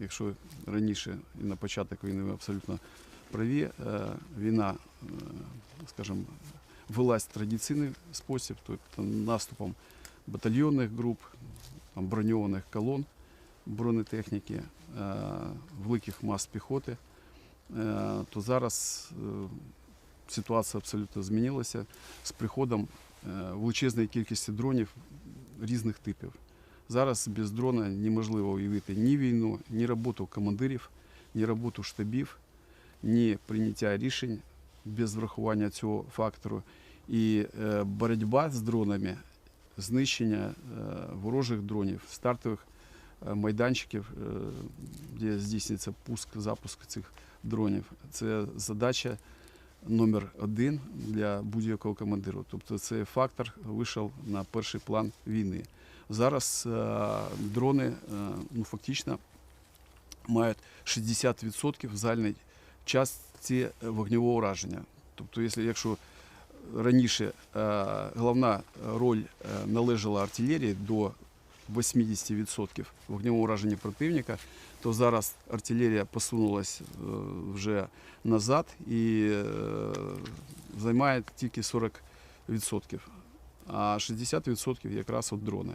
Якщо раніше і на початок війни ви абсолютно праві, е, війна, е, скажімо, в традиційний спосіб, тобто наступом батальйонних груп, там, броньованих колон бронетехніки, е, великих мас піхоти, то зараз ситуація абсолютно змінилася з приходом величезної кількості дронів різних типів. Зараз без дрона неможливо уявити ні війну, ні роботу командирів, ні роботу штабів, ні прийняття рішень без врахування цього фактору. І е, боротьба з дронами, знищення е, ворожих дронів, стартових е, майданчиків, де здійснюється пуск, запуск цих дронів. Це задача номер один для будь-якого командиру. Тобто цей фактор вийшов на перший план війни. Зараз е, дрони е, ну, фактично мають 60% в загальній частці вогневого ураження. Тобто, якщо, раніше е, головна роль е, належала артилерії до 80% вогневого ураження противника, то зараз артилерія посунулась е, вже назад і е, займає тільки 40%. А 60% якраз от дрони.